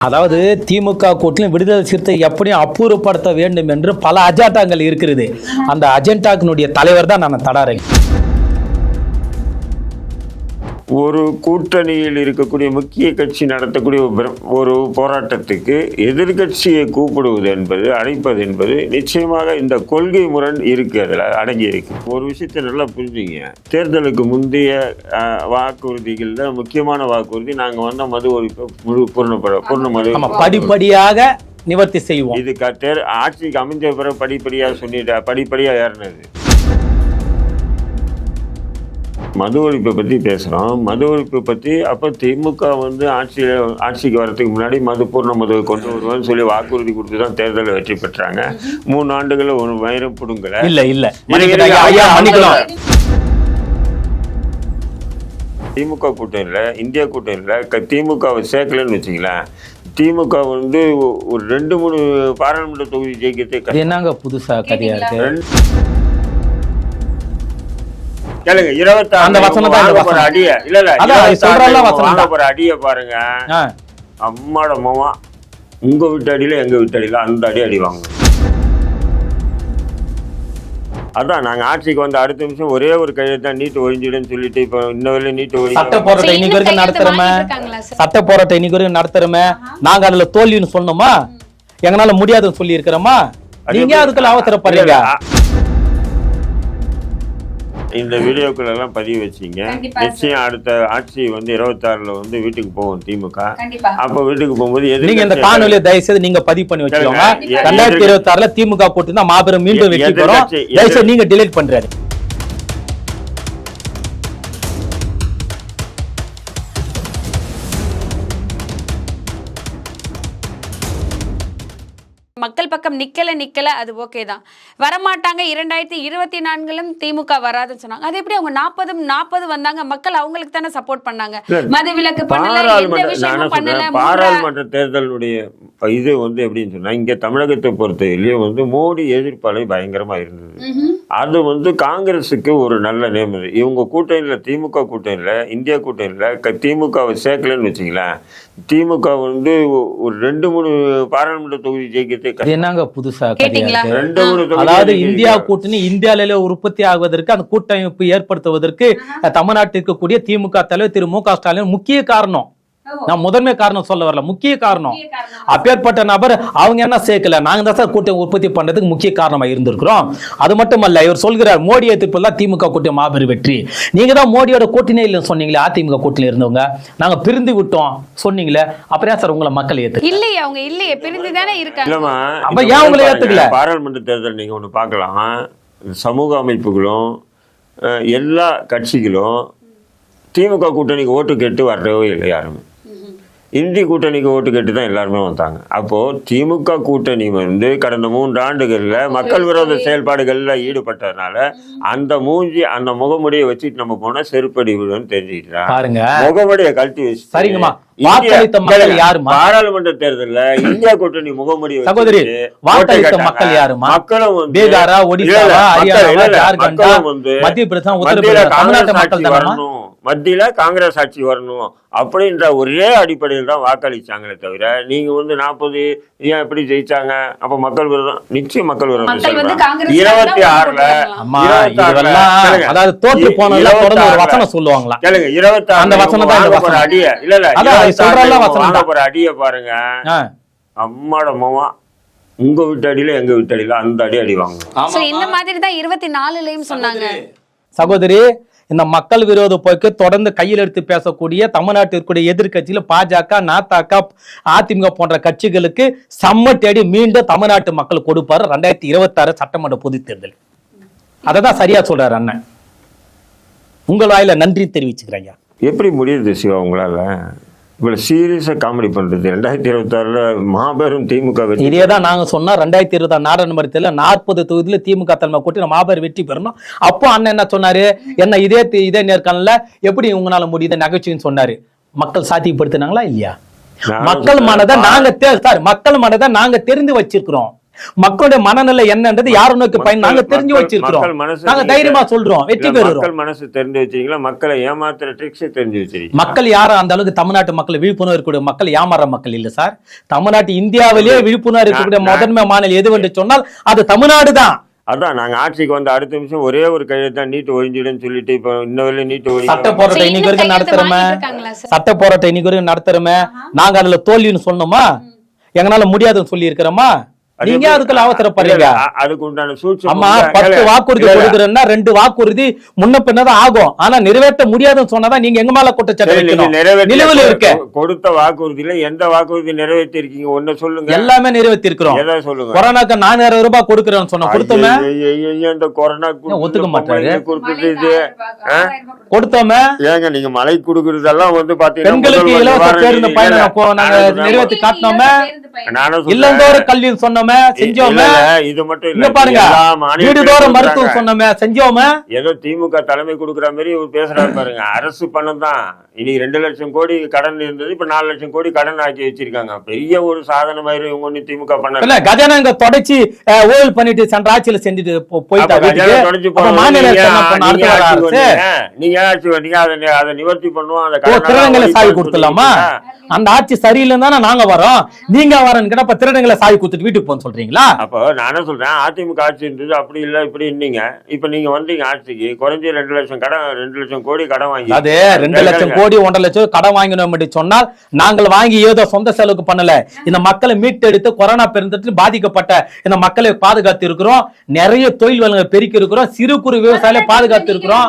அதாவது திமுக கூட்டிலும் விடுதலை சிறுத்தை எப்படியும் அப்புறப்படுத்த வேண்டும் என்று பல அஜெண்டாங்கள் இருக்கிறது. அந்த அஜெண்டாக்கினுடைய தலைவர் தான் நான் தடாரேன் ஒரு கூட்டணியில் இருக்கக்கூடிய முக்கிய கட்சி நடத்தக்கூடிய ஒரு பிர- ஒரு போராட்டத்துக்கு எதிர்க்கட்சியை கூப்பிடுவது என்பது அழைப்பது என்பது நிச்சயமாக இந்த கொள்கை முரண் இருக்கு அதில் அடங்கி இருக்கு. ஒரு விஷயத்தை நல்லா புரிஞ்சுங்க. தேர்தலுக்கு முந்தைய வாக்குறுதிகள்ல முக்கியமான வாக்குறுதி. நாங்கள் வந்த மது ஒழிப்பை முழு பூர்ணப்பட பூர்ண மது படிப்படியாக நிவர்த்தி செய்வோம். இது ஆட்சிக்கு அமைஞ்ச பிறகு படிப்படியாக சொல்லிட்டு படிப்படியாக ஏறினது. மது ஒழிப்பை பற்றி பேசுகிறோம் மது ஒழிப்பை பற்றி அப்போ திமுக வந்து ஆட்சியில் ஆட்சிக்கு வரதுக்கு முன்னாடி மது பூர்ண மதுவை கொண்டு வருவோம்னு சொல்லி வாக்குறுதி கொடுத்து தான் தேர்தலில் வெற்றி பெற்றாங்க. மூணு ஆண்டுகளில் ஒரு வைரம் பிடுங்கல. இல்ல இல்ல. திமுக கூட்டணியில் இந்தியா கூட்டணியில் க திமுகவை சேர்க்கலன்னு வச்சுங்களேன் திமுக வந்து ஒரு ரெண்டு மூணு பாராளுமன்ற தொகுதி ஜெயிக்கிறதே என்னங்க புதுசா கதையா இருக்கு? கேளுங்க இருபத்தாறு அந்த வசனம் தான் வசனம். அடிய. இல்ல இல்ல இருபத்தாறு வசனம் தான். போற அடிய பாருங்க. அம்மாட மாமா உங்க வீட்டு அடியில எங்க வீட்டு அடியில அந்த அடி அடி வாங்க அதான் நாங்க ஆட்சிக்கு வந்த அடுத்த நிமிஷம் ஒரே ஒரு தான் நீட்டு ஒழிஞ்சிடுன்னு சொல்லிட்டு இப்போ இன்ன வரையிலும் நீட்டு சட்ட ஒழிஞ்சு போராட்டம் சரி, இன்னைக்கு இன்னும் வரைக்கும் நடத்துறோமே? சட்ட போராட்டம் இன்னைக்கு வரைக்கும் நடத்துறோமே. நாங்க அதுல தோல்வின்னு சொன்னோமா? எங்களால முடியாதுன்னு சொல்லி இருக்கிறோமா நீங்க அதுக்குள்ள அவசரப்படுறீங்க? இந்த வீடியோக்கள் எல்லாம் பதிவு வச்சீங்க. கண்டிப்பா நிச்சயம் அடுத்த ஆட்சி வந்து இருபத்தாறுல வந்து வீட்டுக்கு போகும் திமுக. கண்டிப்பா. அப்ப வீட்டுக்கு போகும்போது நீங்க இந்த காணொலியை தயவு செய்து நீங்க பதிவு பண்ணி வச்சுக்கோங்க. ரெண்டாயிரத்தி இருபத்தி ஆறுல திமுக கூட்டணி தான் மாபெரும் மீண்டும் வெற்றி பெறும். தயவு செய்து நீங்க டிலீட் பண்றாரு பக்கம் நிக்கல நிக்கல அது ஓகே தான். வரமாட்டாங்க இரண்டாயிரத்தி இருபத்தி நான்கிலும் திமுக வராதுன்னு சொன்னாங்க. அது எப்படி அவங்க நாற்பதும் நாற்பது வந்தாங்க? மக்கள் அவங்களுக்கு தானே சப்போர்ட் பண்ணாங்க. மது விலக்கு பண்ணல எந்த பாராளுமன்ற விஷயமும் பண்ணல தேர்தலுடைய இது வந்து எப்படின்னு சொன்னா இங்க தமிழகத்தை பொறுத்தவரையிலையும் வந்து மோடி எதிர்ப்பாலை பயங்கரமா இருந்தது. அது வந்து காங்கிரஸுக்கு ஒரு நல்ல நேம் இது இவங்க கூட்டணியில திமுக கூட்டணியில இந்தியா கூட்டணியில திமுகவை சேர்க்கலன்னு வச்சுங்களேன் திமுக வந்து ஒரு ரெண்டு மூணு பாராளுமன்ற தொகுதி ஜெயிக்கிறதே. என்னங்க புதுசா ரெண்டு மூணு அதாவது இந்தியா. கூட்டணி இந்தியாவில உற்பத்தி ஆகுவதற்கு அந்த கூட்டமைப்பு ஏற்படுத்துவதற்கு தமிழ்நாட்டில் இருக்கக்கூடிய திமுக தலைவர் திரு மு க ஸ்டாலின் முக்கிய காரணம் நான் முதன்மை காரணம் சொல்ல வரல முக்கிய காரணம். அப்பேற்பட்ட நபர் அவங்க என்ன சேர்க்கல நாங்க தான் சார் கூட்டணி உற்பத்தி பண்றதுக்கு முக்கிய காரணமா இருந்திருக்கிறோம். அது மட்டுமல்ல இவர் சொல்கிறார் மோடி எதிர்ப்பு திமுக கூட்டணி மாபெரும் வெற்றி. நீங்க தான் மோடியோட கூட்டணி இல்லைன்னு சொன்னீங்களே அதிமுக கூட்டணி இருந்தவங்க. நாங்க பிரிந்து விட்டோம் சொன்னீங்களே அப்புறம் ஏன் சார் உங்களை மக்கள் ஏத்து இல்லையே அவங்க இல்லையே பிரிந்து தானே இருக்காங்க. அப்ப ஏன் உங்களை ஏத்துக்கல? பாராளுமன்ற தேர்தல் நீங்க ஒண்ணு பார்க்கலாம். சமூக அமைப்புகளும் எல்லா கட்சிகளும் திமுக கூட்டணிக்கு ஓட்டு கேட்டு வரவே இல்லை யாருமே? இந்தி கூட்டணிக்கு ஓட்டு கேட்டு தான் எல்லாருமே வந்தாங்க. அப்போ திமுக கூட்டணி வந்து கடந்த மூன்று ஆண்டுகள்ல மக்கள் விரோத செயல்பாடுகள்ல ஈடுபட்டதுனால அந்த மூஞ்சி அந்த முகமுடியை வச்சுட்டு நம்ம போனா செருப்படி விடுன்னு தெரிஞ்சுக்கிட்டா. பாருங்க. முகமுடியை கழட்டி வச்சு சரிங்கம்மா. வாக்களித்த மக்கள் யாரும்மா? பாராளுமன்ற தேர்தல்ல இந்தியா கூட்டணி முகமுடி சகோதரி, வாக்களித்த மக்கள். யாரும்மா? மக்களும் வந்து பீகாரா, இல்ல, இல்ல, ஜார்க்கண்டா, மத்திய பிரதேசம், உத்தரப்பிரதேசம், காங்கிரஸ் தமிழ்நாட்டு மக்கள்? வரணும் மத்தியில காங்கிரஸ் ஆட்சி வரணும் அப்படின்ற ஒரே அடிப்படையில் தான் வாக்களிச்சாங்களே தவிர நீங்க வந்து நாற்பது ஏன் எப்படி ஜெயிச்சாங்க அப்ப மக்கள் விரோதம் நிச்சயம் மக்கள் விரோதம் மக்கள் வந்து செயல்படும். காங்கிரஸ் இருபத்தி தான் ஆறுல. அதாவது தோற்று போனதெல்லாம் தொடர்ந்து ஒரு இருபத்தாறுல. வசனம் சொல்லுவாங்களா கேளுங்க இருபத்தி தான் வசனம். அடிய இல்ல இல்ல அடிய பாருங்க. அம்மாட மாமா உங்க வீட்டு அடியில எங்க வீட்டு அடியில அந்த அடி அடி வாங்க சோ இந்த மாதிரி தான் இருபத்தி நாலுலயும் சொன்னாங்க. சகோதரி இந்த மக்கள் விரோத போக்கு தொடர்ந்து கையில் எடுத்து பேசக்கூடிய தமிழ்நாட்டிற்குரிய எதிர்க்கட்சியில பாஜக நாத்தாக்க அதிமுக போன்ற கட்சிகளுக்கு செம்ம தேடி மீண்டும் தமிழ்நாட்டு மக்கள் கொடுப்பாரு ரெண்டாயிரத்தி இருபத்தாறு சட்டமன்ற பொதுத் தேர்தல். அதை தான் சரியா சொல்றாரு அண்ணன். உங்கள் வாயில நன்றி தெரிவிச்சுக்கிறேன் எப்படி முடியுது சிவா உங்களால? இவ்வளவு சீரியஸா காமெடி பண்றது. ரெண்டாயிரத்தி இருபத்தி ஆறுல மாபெரும் திமுக வெற்றி இதே தான் நாங்க சொன்னா ரெண்டாயிரத்தி இருபத்தி நாடாளுமன்ற தேர்தலில் நாற்பது தொகுதியில திமுக தலைமை கூட்டி மாபெரும் வெற்றி பெறணும். அப்போ அண்ணன் என்ன சொன்னாரு? என்ன இதே இதே நேர்காணல எப்படி உங்களால முடியுது? நகைச்சுன்னு சொன்னாரு. மக்கள் சாத்தியப்படுத்தினாங்களா? இல்லையா? மக்கள். மனதை நாங்க மக்கள் மனதை நாங்க தெரிந்து வச்சிருக்கிறோம். மக்களுடைய மனநிலை என்னன்றது யாரை நோக்கி பயன் நாங்க தெரிஞ்சு மக்கள் வச்சிருக்கிறோம் மனசு நாங்க தைரியமா சொல்றோம். வெற்றி பெறுறோம். மக்கள் மனசு தெரிஞ்சு வச்சிருக்கீங்களா? மக்களை ஏமாத்துற ட்ரிக்ஸ் தெரிஞ்சு வச்சிருக்கீங்க மக்கள் யாரும் அந்த அளவுக்கு தமிழ்நாட்டு மக்கள் விழிப்புணர்வு இருக்கக்கூடிய மக்கள் ஏமாற மக்கள் இல்ல சார். தமிழ்நாட்டு இந்தியாவிலேயே விழிப்புணர்வு இருக்கக்கூடிய முதன்மை மாநிலம் எது என்று சொன்னால் அது தமிழ்நாடு தான். அதான் நாங்க ஆட்சிக்கு வந்த அடுத்த நிமிஷம் ஒரே ஒரு கையெழுத்து தான் நீட்டு ஒழிஞ்சிடுன்னு சொல்லிட்டு இப்ப இன்ன வரையிலும் நீட்டு சட்ட ஒழிஞ்சு போராட்டம் சரி, இன்னைக்கு வரைக்கும் நடத்துறோமே? சட்ட போராட்டம் இன்னைக்கு வரைக்கும் நடத்துறோமே. நாங்க அதுல தோல்வின்னு சொன்னோமா? எங்களால முடியாதுன்னு சொல்லி இருக்கிறோமா நீங்க அதுக்குள்ள அவசரப்படுறீங்க? அதுக்கு உண்டான சூழ்ச்சி அம்மா பத்து வாக்குறுதி கொடுக்குறேன்னா ரெண்டு வாக்குறுதி முன்ன பின்னதான் ஆகும். ஆனா நிறைவேற்ற முடியாதுன்னு சொன்னாதான் நீங்க எங்க மேல குற்றச்சாட்டு நிலுவையில் இருக்க. கொடுத்த வாக்குறுதியில எந்த வாக்குறுதி நிறைவேற்றி இருக்கீங்க ஒண்ணு சொல்லுங்க. எல்லாமே நிறைவேற்றி இருக்கிறோம் எதை சொல்லுங்க? கொரோனாக்கு நானூறு ரூபாய் கொடுக்குறேன்னு சொன்னோம் கொடுத்தோமே? இந்த கொரோனா ஒத்துக்க மாட்டாரு? கொடுத்தோமே ஏங்க நீங்க மலை குடுக்கறதெல்லாம் வந்து பாத்தீங்கன்னா பெண்களுக்கு இலவச பேருந்து நிதி பயணம் நாங்க. நிறைவேற்றி காட்டினோமே. இல்லந்தோறும் கல்வின்னு சொன்னோமே செஞ்சோமே. இல்ல, இல்ல, இது மட்டும் இங்க இல்ல பாருங்க மாநிலத்திலும் வீடுதோறும் மருத்துவம். சொன்னோமே செஞ்சோமே. ஏதோ திமுக தலைமை கொடுக்குற மாதிரி இவர் பேசுறாரு பாருங்க. அரசு பணம் தான். இனி ரெண்டு லட்சம் கோடி கடன் இருந்தது இப்ப நாலு லட்சம் கோடி கடன் ஆக்கி வச்சிருக்காங்க. பெரிய ஒரு சாதனை மாதிரி இவங்க ஒண்ணு திமுக பண்ண இல்ல கஜானாங்க தொடச்சி அஹ், ஊழல் பண்ணிட்டு சென்ற ஆட்சியில செஞ்சுட்டு போ- போயிட்டா அப்ப வீட்டுக்கு. கஜானா தொடச்சு அப்ப போனது மாநில நீங்க- ஆட்சி வந்தீங்க அதை அதை நிவர்த்தி பண்ணுவோம் அந்த சாவி ஒழிப்போம்னு கொடுத்துடலாமா. அந்த ஆட்சி சரியில்லைன்னு தானே நாங்க வரோம். நீங்க வரேன்னு கேட்டா திருடங்களை சாவி கொடுத்துட்டு வீட்டுக்கு போன்னு சொல்றீங்களா? அப்போ நானே சொல்றேன் அதிமுக ஆட்சி இருந்தது அப்படி இல்ல இப்படி இருந்தீங்க இப்ப நீங்க வந்தீங்க ஆட்சிக்கு குறைஞ்ச ரெண்டு லட்சம் கடன் ரெண்டு லட்சம் கோடி கடன் வாங்கி அது ரெண்டு லட்சம் கோடி ஒன்றரை லட்சம் கடன் வாங்கினோம் என்று சொன்னால் நாங்கள் வாங்கி ஏதோ சொந்த செலவுக்கு பண்ணல. இந்த மக்களை மீட்டெடுத்து கொரோனா பெருந்தொற்று பாதிக்கப்பட்ட இந்த மக்களை பாதுகாத்து இருக்கிறோம். நிறைய தொழில் வளங்களை பெருக்கி இருக்கிறோம். சிறு குறு விவசாயில பாதுகாத்து இருக்கிறோம்.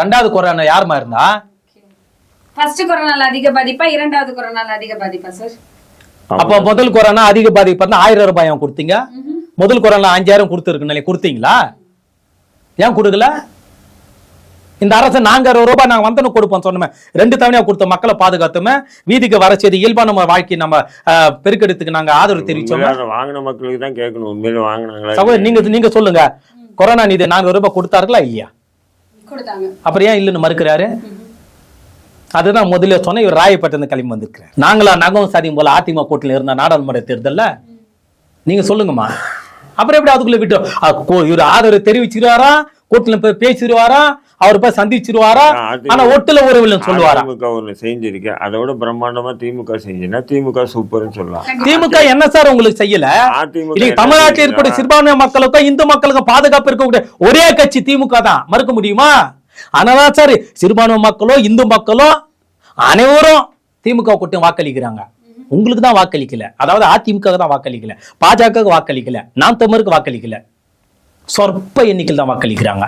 ரெண்டாவது கொரோனா யாருமா இருந்தா ஃபர்ஸ்ட் கொரோனால அதிக பாதிப்பா இரண்டாவது கொரோனால அதிக பாதிப்பா சார் அப்ப முதல் கொரோனா அதிக பாதிப்பு இருந்தா ஆயிரம் ரூபாய் ஏன் கொடுத்தீங்க. முதல் கொரோனா அஞ்சாயிரம் கொடுத்துருக்கு கொடுத்தீங்களா? ஏன் கொடுக்கல? இந்த அரசு நாங்க அறுபது ரூபாய் நாங்க வந்தனும் கொடுப்போம் சொன்னோமே. ரெண்டு தவணையா கொடுத்த மக்களை பாதுகாத்துமே வீதிக்கு வர செய்து இயல்பான நம்ம வாழ்க்கை நம்ம பெருக்கெடுத்துக்கு நாங்க ஆதரவு தெரிவிச்சோம் வாங்கின மக்களுக்கு தான் கேட்கணும். உண்மையில வாங்கினாங்களா சகோதரி நீங்க நீங்க சொல்லுங்க. கொரோனா நிதி நானூறு ரூபாய் கொடுத்தார்களா இல்லையா? கொடுத்தாங்க. அப்புறம் ஏன் இல்லைன்னு மறுக்கிறாரு? அதுதான் முதல்ல சொன்ன இவர் ராயப்பட்டிருந்து கிளம்பி வந்திருக்கிறார். நாங்களா நகம் சாதியும் போல அதிமுக கூட்டணியில் இருந்த நாடாளுமன்ற தேர்தல்ல? நீங்க சொல்லுங்கம்மா. அப்புறம் எப்படி அதுக்குள்ள விட்டு அ, கோ- இவர் ஆதரவு தெரிவிச்சிருவாரா? கூட்டணியில் போய் பேசிடுவாரா அவர் போய் சந்திச்சிருவாரா? ஆனா ஒட்டுல உறவுலன்னு சொல்லுவாரா? திமுக ஒண்ணு செஞ்சிருக்கு. அதோட பிரம்மாண்டமா திமுக செஞ்சுன்னா திமுக சூப்பர்னு சொல்லலாம். திமுக என்ன சார் உங்களுக்கு செய்யல? தமிழ்நாட்டில் இருக்கக்கூடிய சிறுபான்மை மக்களுக்கும் இந்து மக்களுக்கும் பாதுகாப்பு இருக்கக்கூடிய ஒரே கட்சி திமுக தான். மறுக்க முடியுமா? ஆனாதான் சார் சிறுபான்மை மக்களோ இந்து மக்களோ அனைவரும் திமுக கூட்டம் வாக்களிக்கிறாங்க. உங்களுக்கு தான் வாக்களிக்கல. அதாவது அதிமுக தான் வாக்களிக்கல. பாஜக வாக்களிக்கல. நாம் தமிழருக்கு வாக்களிக்கல. சொற்ப எண்ணிக்கையில் தான் வாக்களிக்கிறாங்க.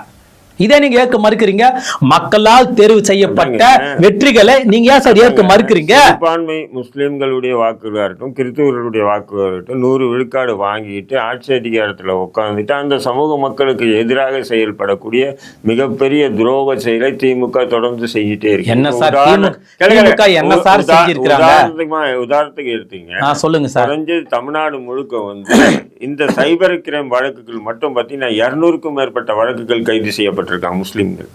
இதே நீங்க ஏற்க மறுக்கிறீங்க? மக்களால் தேர்வு செய்யப்பட்ட. வெற்றிகளை நீங்க ஏன் சார் ஏற்க மறுக்கிறீங்க? சிறுபான்மை முஸ்லிம்களுடைய வாக்குகளாக இருக்கட்டும் கிறிஸ்துவர்களுடைய வாக்குகளாக இருக்கட்டும் நூறு விழுக்காடு வாங்கிட்டு ஆட்சி அதிகாரத்தில் உட்காந்துட்டு அந்த சமூக மக்களுக்கு எதிராக செயல்படக்கூடிய மிகப்பெரிய துரோக செயலை திமுக தொடர்ந்து செஞ்சுட்டே இருக்கு. என்ன சார்? திமுக என்ன சார்? உதாரணத்துக்கு உதாரணத்துக்கு எடுத்தீங்க. சொல்லுங்க சார். குறைஞ்சது தமிழ்நாடு முழுக்க வந்து இந்த சைபர் கிரைம் வழக்குகள் மட்டும் பார்த்தீங்கன்னா இருநூறுக்கும் மேற்பட்ட வழக்குகள் கைது செய்யப்பட்டிருக்காங்க முஸ்லீம்கள்.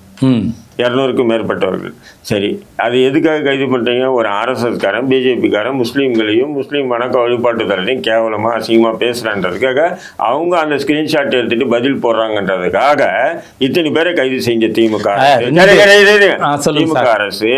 இரநூறுக்கும் மேற்பட்டவர்கள். சரி அது எதுக்காக கைது பண்ணுறீங்க ஒரு ஆர்எஸ்எஸ்காரன் பிஜேபிக்காரன் முஸ்லீம்களையும் முஸ்லீம் வணக்க வழிபாட்டுத்தலையும் கேவலமாக அசிங்கமாக பேசுகிறான்றதுக்காக அவங்க அந்த ஸ்கிரீன்ஷாட் எடுத்துட்டு பதில் போடுறாங்கன்றதுக்காக இத்தனை பேரை கைது செஞ்ச திமுக திமுக. அரசு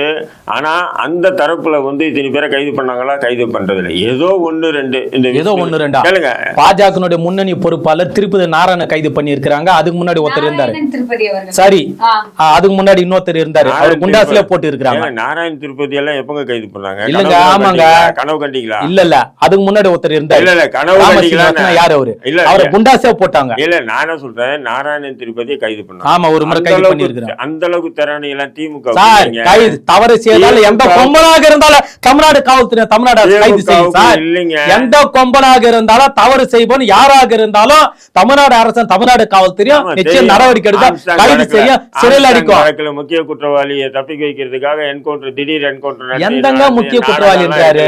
ஆனா அந்த தரப்புல வந்து இத்தனை பேரை கைது பண்ணாங்களா? கைது பண்றதில்ல. ஏதோ ஒண்ணு ரெண்டு இந்த ஏதோ ஒண்ணு ரெண்டா? கேளுங்க. பாஜகனுடைய முன்னணி பொறுப்பாளர் திருப்பதி நாராயண கைது பண்ணியிருக்கிறாங்க. அதுக்கு முன்னாடி ஒருத்தர் இருந்தாரு. நாராயணன் திருப்பதி அவர்கள். சரி. அதுக்கு முன்னாடி இன்னொருத்தர் இருந்தாரு. அவர் நாராயண் குண்டாஸ்ல திருப்பதி- போட்டு இருக்காங்க நாராயண் திருப்பதி எல்லாம் எப்பங்க கைது பண்ணாங்க? இல்லங்க, ஆமாங்க. கனவு கண்டீங்களா? இல்ல இல்ல. அதுக்கு முன்னாடி ஒருத்தர் இருந்தாரு. இல்ல, இல்ல, கனவு கண்டீங்களா? யாரு அவரு? இல்ல, அவரை. குண்டாஸே போட்டாங்க. இல்ல நானே சொல்றேன் நாராயணன் திருப்பதியை கைது பண்ணாங்க. ஆமா ஒரு முறை அந்த கைது அளவுக்கு- பண்ணியிருக்கிறாங்க. அந்த அளவுக்கு திறனை எல்லாம் திமுக சார். கைது தவறு செய்தாலும் எந்த கொம்பனாக இருந்தாலும் தமிழ்நாடு காவல்துறை தமிழ்நாடு அரசு கைது செய்யும் சார். இல்லைங்க. எந்த கொம்பனாக இருந்தாலும் தவறு செய்வோம் யாராக இருந்தாலும் தமிழ்நாடு அரசு தமிழ்நாடு காவல்துறையும் நிச்சயம். நடவடிக்கை எடுக்க கைது செய்ய சிறையில் அடிக்கும். வழக்குல முக்கிய குற்றவாளியை தப்பிக்க வைக்கிறதுக்காக என்கவுண்டர் திடீர் என்கவுண்டர் எந்தங்க முக்கிய குற்றவாளி இருக்காரு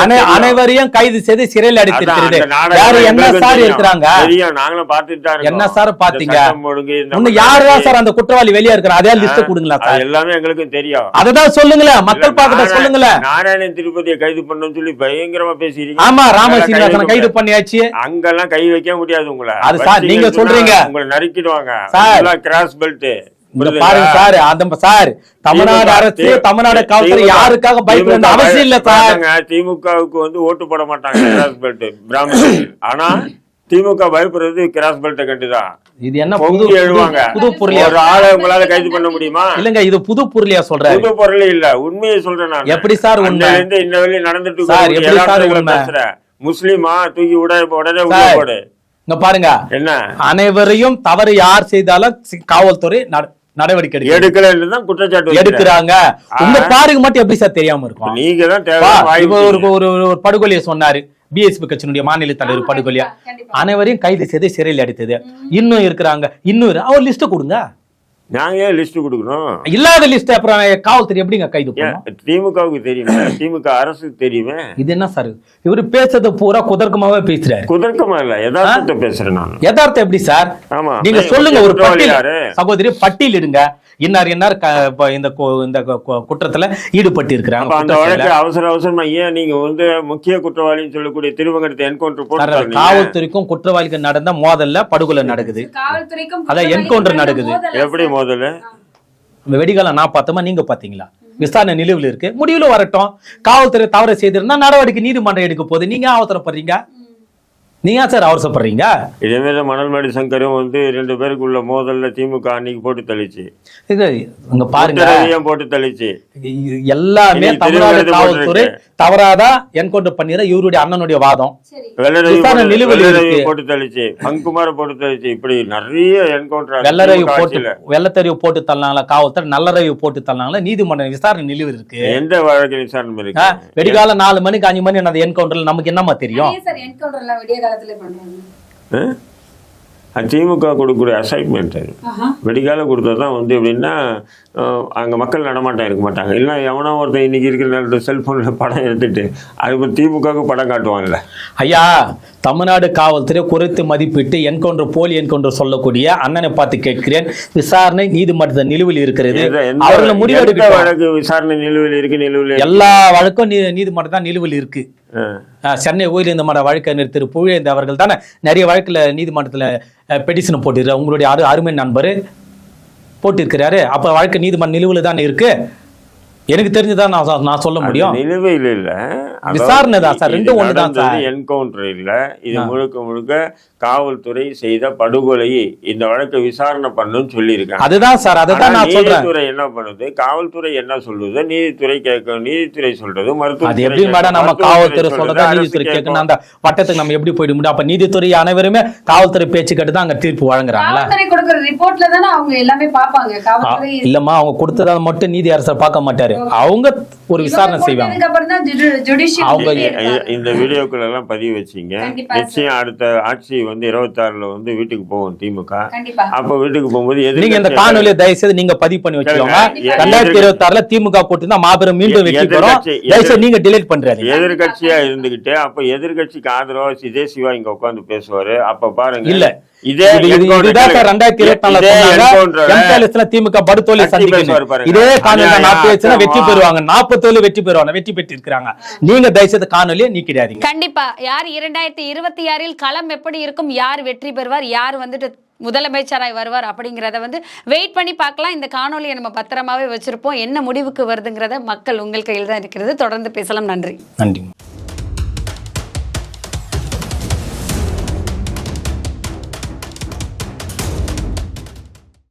அனை அனைவரையும் கைது செய்து சிறையில் அடித்திருக்கிறது. வேற என்ன சார் இருக்கிறாங்க நாங்களும் பார்த்துட்டு. என்ன சார் பாத்தீங்க? இன்னும் யாருதான் சார் அந்த குற்றவாளி வெளியே இருக்கிறாங்க அதே லிஸ்ட் கொடுங்களா சார். எல்லாமே எங்களுக்கும் தெரியும். அததான் சொல்லுங்களேன். மக்கள் பார்க்கட்ட சொல்லுங்களேன். நாராயணன் திருப்பதியை கைது பண்ணணும்னு சொல்லி பயங்கரமா பேசிருக்கீங்க ஆமா ராம சீனிவாசனை கைது பண்ணியாச்சு. அங்கெல்லாம் கை வைக்க முடியாது உங்களை. அது சார், நீங்க சொல்றீங்க. உங்களை நறுக்கிடுவாங்க. சார். கிராஸ் பெல்ட் பாருங்க சார் அந்த சார் தமிழ்நாடு அரசு தமிழ்நாடு காவல்துறை யாருக்காக பயப்பட அவசியம் இல்ல சார்? திமுகவுக்கு வந்து ஓட்டு போட மாட்டாங்க கிராஸ் பெல்ட் பிராமணர்கள். ஆனா திமுக பயப்படுறது கிராஸ் பெல்ட்டை கண்டுதான் இது என்ன புது எழுவாங்க. புது பொருளியா? ஒரு ஆளை உங்களால கைது பண்ண முடியுமா? இல்லங்க இது புது பொருளியா சொல்றாரு. புது பொருள் இல்ல உண்மையை சொல்றேன் நான். எப்படி சார் உண்மை? இன்ன வரையும் நடந்துட்டு சார், எப்படி சார். முஸ்லிமா தூக்கி விட உடனே உள்ள போடு. இங்க பாருங்க. என்ன? அனைவரையும் தவறு யார் செய்தாலும் காவல்துறை நட- நடவடிக்கை தான் குற்றச்சாட்டு. எடுக்கிறாங்க. உங்க பாருங்க மட்டும் எப்படி சார் தெரியாம இருக்கும். நீங்க தான் ஒரு ஒரு ஒரு படுகொலையை சொன்னாரு. பிஎஸ்பி கட்சியினுடைய மாநில தலைவர் படுகொலையா. அனைவரையும் கைது செய்து சிறையில் அடித்தது. இன்னும் இருக்கிறாங்க. இன்னும் அவர் லிஸ்ட் கொடுங்க. நாங்க ஏன் லிஸ்ட் கொடுக்கணும்? இல்லாத லிஸ்ட் அப்புறம் காவல்துறை எப்படிங்க கைது திமுகவுக்கு தெரியுமே? திமுக அரசுக்கு தெரியுமே? இது என்ன சார்? இவரு பேசுறது பூரா குதர்க்கமாவே பேசுறாரு. குதர்க்கமா இல்ல யதார்த்தத்தை பேசுறேன் நான். யதார்த்தம் எப்படி சார்? ஆமா. நீங்க சொல்லுங்க ஒரு பட்டியல்? சகோதரி பட்டியல் இடுங்க. இன்னார் இன்னார் இந்த கு- இந்த குற்றத்துல ஈடுபட்டு இருக்கிறாங்க அந்த வழக்கு. அவசர அவசரமா ஏன் நீங்க வந்து முக்கிய குற்றவாளின்னு சொல்லக்கூடிய திருவங்கத்தை என்கவுண்டர் போட்டு காவல்துறைக்கும் குற்றவாளிக்கு நடந்த மோதல்ல படுகொலை நடக்குது. காவல்துறைக்கும் அதான் encounter நடக்குது. எப்படி முதல்ல. வெடிகாலம் நான் பார்த்தோமா நீங்க பாத்தீங்களா விசாரணை நிலுவில் இருக்கு. முடிவுல வரட்டும். காவல்துறை தவறு செய்திருந்தா நடவடிக்கை நீதிமன்றம் எடுக்க போகுது. நீங்க ஏன் அவசரப்படுறீங்க நீங்க சார் அவசரப்படுறீங்க இதே தான் மணல்மேடு சங்கரும் வந்து ரெண்டு பேருக்குள்ள மோதல்ல திமுக அன்னைக்கு போட்டு தள்ளிச்சு. இது இங்க பாருங்க. போட்டு தள்ளிச்சு. எல்லாமே தமிழ்நாடு காவல்துறை தவறாதான் என்கவுண்டர் பண்ணிடுற இவருடைய அண்ணனுடைய வாதம். போட்டு- தள்ளிச்சு. பங்குமார போட்டு தள்ளிச்சு. இப்படி நிறைய என்கவுண்டர் வெள்ளரவி போட்டு வெள்ளத்தறிவு போட்டு தள்ளாங்களா காவல்துறை? நல்லறவு போட்டு தள்ளாங்களா? நீதிமன்ற விசாரணை நிலுவில் இருக்கு. எந்த வழக்கு விசாரணை இருக்கு? வெடிகாலம் நாலு மணிக்கு அஞ்சு மணி அந்த என்கவுண்டர்ல? நமக்கு என்னமா தெரியும்? அது திமுக கொடுக்கக்கூடிய அசைன்மெண்ட் அது. வெடிகால கொடுத்தது தான் வந்து எப்படின்னா அஹ், அங்க மக்கள் நடமாட்டம் இருக்க மாட்டாங்க. இல்லை எவனோ ஒருத்தன் இன்னைக்கு இருக்கிற செல்போன்ல படம் எடுத்துட்டு அது திமுகவுக்கு படம் காட்டுவான்ல. ஐயா தமிழ்நாடு காவல்துறை குறைத்து மதிப்பிட்டு என்கவுண்டர் போலி என்கவுண்டர் சொல்லக்கூடிய அண்ணனை பார்த்து கேட்கிறேன். விசாரணை நீதிமன்ற நிலுவில் இருக்கிறது. அவர்களை முடிவெடுக்க வழக்கு விசாரணை நிலுவையில் இருக்கு? இருக்கு? எல்லா வழக்கும் நீதிமன்றம் தான் நிலுவில் இருக்கு. சென்னை உயர்நீதிமன்ற வழக்கறிஞர் திரு புகழேந்தி அவர்கள் தானே நிறைய வழக்குல நீதிமன்றத்துல பெட்டிஷன் போட்டிருக்காரு உங்களுடைய அரு அருமை நண்பர் போட்டிருக்கிறாரு. அப்ப வழக்கு நீதிமன்ற நிலுவில் தானே இருக்கு? எனக்கு தெரிஞ்சுதான் நான் நான் சொல்ல முடியும். நிலுவையில் இல்ல. விசாரணை தான் சார், ரெண்டும் ஒண்ணுதான் நடந்தது சார். என்கவுண்டர் இல்ல. இது முழுக்க முழுக்க காவல்துறை செய்த படுகொலை. இந்த வழக்கை விசாரணை பண்ணணும்னு சொல்லியிருக்காங்க. அதுதான் சார் அதுதான் நான் சொல்றேன். நீதித்துறை என்ன பண்ணுது? காவல்துறை என்ன சொல்லுது? நீதித்துறை கேட்க நீதித்துறை சொல்றது மருத்துவ அது எப்படி மேடம் நம்ம காவல்துறை சொல்றதா நீதித்துறை கேட்கணும். அந்த வட்டத்துக்கு நம்ம எப்படி போயிட முடியும்? அப்ப நீதித்துறை அனைவருமே காவல்துறை பேச்சு கேட்டு தான் அங்க தீர்ப்பு வழங்குறாங்களா? ரிப்போர்ட்ல தானே அவங்க எல்லாமே பாப்பாங்க இல்லம்மா அவங்க கொடுத்ததை மட்டும் நீதி அரசர் பார்க்க மாட்டாரு. அவங்க ஒரு விசாரணை செய்வாங்க. அவங்க இந்த வீடியோக்கள் எல்லாம் பதிவு வச்சீங்க. நிச்சயம் அடுத்த ஆட்சி வந்து இருபத்தாறுல வந்து வீட்டுக்கு போகும் திமுக. அப்ப வீட்டுக்கு போகும்போது நீங்க இந்த காணொலியை தயவு செய்து நீங்க பதிவு பண்ணி வச்சுக்கோங்க. ரெண்டாயிரத்தி இருபத்தி ஆறுல திமுக தான் மாபெரும் மீண்டும் வெற்றி பெறும். நீங்க டிலீட் பண்றாரு எதிர்கட்சியா இருந்துகிட்டு அப்ப எதிர்கட்சிக்கு ஆதரவா இதே சிவா இங்க உட்கார்ந்து பேசுவாரு. அப்ப பாருங்க. இல்ல. இதே ரெண்டாயிரத்தி இருபத்தி நாலுல திமுக படுதோல்வி சந்திக்கணும். இதே காணொலி பேசினா வெற்றி. பெறுவாங்க. நாற்பத்தேழு வெற்றி பெறுவாங்க வெற்றி பெற்று இருக்கிறாங்க நீங்க தயவு செய்து காணொலியை நீக்கிடாதீங்க. கண்டிப்பா. யார் இரண்டாயிரத்தி இருபத்தி ஆறில் களம் எப்படி இருக்கும் யார் வெற்றி பெறுவார் யார் வந்துட்டு முதலமைச்சராய் வருவார் அப்படிங்கிறத வந்து வெயிட் பண்ணி பார்க்கலாம். இந்த காணொலியை நம்ம பத்திரமாவே வச்சிருப்போம். என்ன முடிவுக்கு வருதுங்கிறத மக்கள் உங்கள் கையில் தான் இருக்கிறது. தொடர்ந்து பேசலாம். நன்றி. நன்றி.